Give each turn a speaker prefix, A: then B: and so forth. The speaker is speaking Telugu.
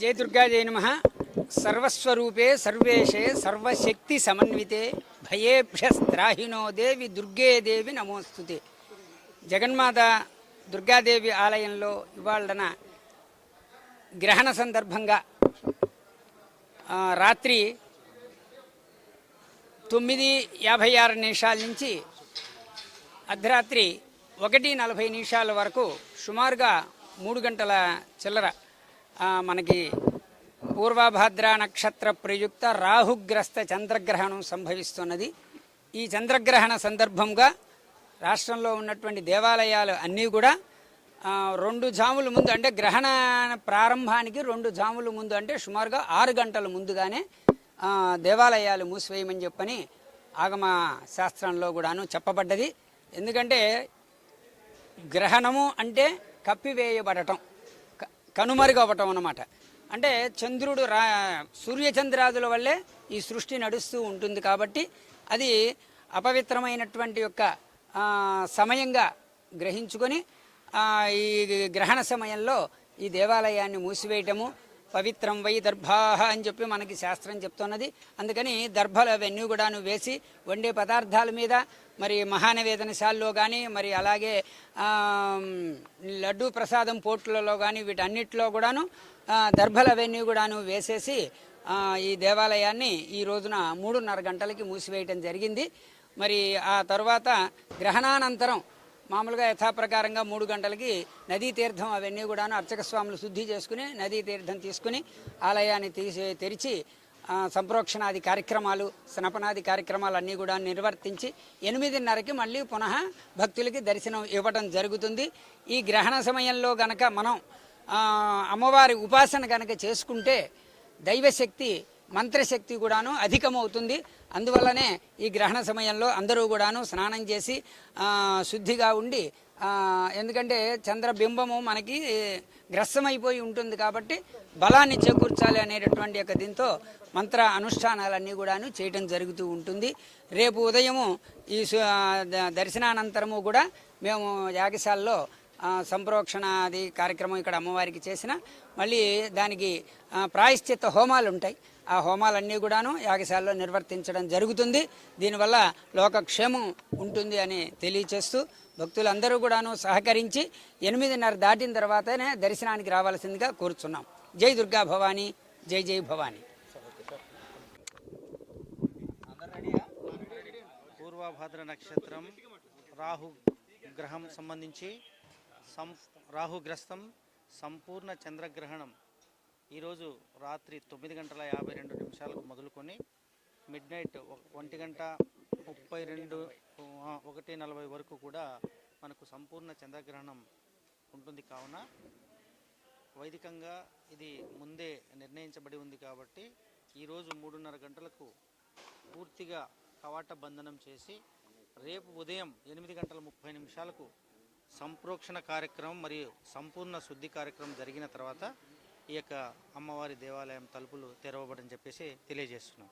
A: జయ దుర్గా జయ నమ. సర్వస్వరూపే సర్వేషే సర్వశక్తి సమన్వితే భయేభ్యస్త్రాహినో దేవి దుర్గే దేవి నమోస్తుతే. జగన్మాత దుర్గాదేవి ఆలయంలో ఇవాళన గ్రహణ సందర్భంగా రాత్రి తొమ్మిది యాభై ఆరు నిమిషాల నుంచి అర్ధరాత్రి ఒకటి నలభై నిమిషాల వరకు సుమారుగా మూడు గంటల చిల్లర మనకి పూర్వభాద్ర నక్షత్ర ప్రయుక్త రాహుగ్రస్త చంద్రగ్రహణం సంభవిస్తున్నది. ఈ చంద్రగ్రహణ సందర్భంగా రాష్ట్రంలో ఉన్నటువంటి దేవాలయాలు అన్నీ కూడా రెండు జాముల ముందు అంటే గ్రహణ ప్రారంభానికి రెండు జాముల ముందు అంటే సుమారుగా ఆరు గంటల ముందుగానే దేవాలయాలు మూసివేయమని చెప్పని ఆగమ శాస్త్రంలో కూడాను చెప్పబడ్డది. ఎందుకంటే గ్రహణము అంటే కప్పివేయబడటం క- కనుమరుగవ్వటం అన్నమాట అంటే చంద్రుడు రా సూర్యచంద్రాదుల వల్లే ఈ సృష్టి నడుస్తూ ఉంటుంది కాబట్టి అది అపవిత్రమైనటువంటి యొక్క సమయంగా గ్రహించుకొని ఈ గ్రహణ సమయంలో ఈ దేవాలయాన్ని మూసివేయటము పవిత్రం వై దర్భాహ అని చెప్పి మనకి శాస్త్రం చెప్తున్నది. అందుకని దర్భలు అవన్నీ కూడాను వేసి వండే పదార్థాల మీద మరి మహానవేదనశాలలో కానీ మరి అలాగే లడ్డూ ప్రసాదం పోట్లలో కానీ వీటన్నిటిలో కూడాను దర్భలు అవన్నీ కూడాను వేసేసి ఈ దేవాలయాన్ని ఈ రోజున మూడున్నర గంటలకి మూసివేయటం జరిగింది. మరి ఆ తర్వాత గ్రహణానంతరం మామూలుగా యథాప్రకారంగా మూడు గంటలకి నదీ తీర్థం అవన్నీ కూడాను అర్చక స్వాములు శుద్ధి చేసుకుని నదీ తీర్థం తీసుకుని ఆలయాన్ని తీసి తెరిచి సంప్రోక్షణాది కార్యక్రమాలు స్నపనాది కార్యక్రమాలు అన్నీ కూడా నిర్వర్తించి ఎనిమిదిన్నరకి మళ్ళీ పునః భక్తులకి దర్శనం ఇవ్వటం జరుగుతుంది. ఈ గ్రహణ సమయంలో గనక మనం అమ్మవారి ఉపాసన కనుక చేసుకుంటే దైవశక్తి మంత్రశక్తి కూడాను అధికమవుతుంది. అందువల్లనే ఈ గ్రహణ సమయంలో అందరూ కూడాను స్నానం చేసి శుద్ధిగా ఉండి ఎందుకంటే చంద్రబింబము మనకి గ్రస్తమైపోయి ఉంటుంది కాబట్టి బలాన్ని చేకూర్చాలి అనేటటువంటి యొక్క దీంతో మంత్ర అనుష్ఠానాలన్నీ కూడాను చేయటం జరుగుతూ ఉంటుంది. రేపు ఉదయము ఈ సు- దర్శనానంతరము కూడా మేము యాగశాలలో సంప్రోక్షణాది సంప్రోక్షణ అది కార్యక్రమం ఇక్కడ అమ్మవారికి చేసిన మళ్ళీ దానికి ప్రాయశ్చిత్త హోమాలు ఉంటాయి ఆ హోమాలన్నీ కూడాను యాగశాలలో నిర్వర్తించడం జరుగుతుంది. దీనివల్ల లోకక్షేమం ఉంటుంది అని తెలియచేస్తూ భక్తులందరూ కూడాను సహకరించి ఎనిమిదిన్నర దాటిన తర్వాతనే దర్శనానికి రావాల్సిందిగా కోరుచున్నాం. జై దుర్గా భవానీ జై జై భవానీ.
B: పూర్వభద్ర నక్షత్రం రాహు గ్రహం సంబంధించి సం రాహుగ్రస్తం సంపూర్ణ చంద్రగ్రహణం ఈరోజు రాత్రి తొమ్మిది గంటల యాభై రెండు నిమిషాలకు మొదలుకొని మిడ్ నైట్ ఒంటి గంట ముప్పై రెండు ఒకటి నలభై వరకు కూడా మనకు సంపూర్ణ చంద్రగ్రహణం ఉంటుంది కావున వైదికంగా ఇది ముందే నిర్ణయించబడి ఉంది కాబట్టి ఈరోజు మూడున్నర గంటలకు పూర్తిగా కవాట బంధనం చేసి రేపు ఉదయం ఎనిమిది గంటల ముప్పై నిమిషాలకు సంప్రోక్షణ కార్యక్రమం మరియు సంపూర్ణ శుద్ధి కార్యక్రమం జరిగిన తర్వాత ఈ యొక్క అమ్మవారి దేవాలయం తలుపులు తెరవబడని చెప్పేసి తెలియజేస్తున్నాం.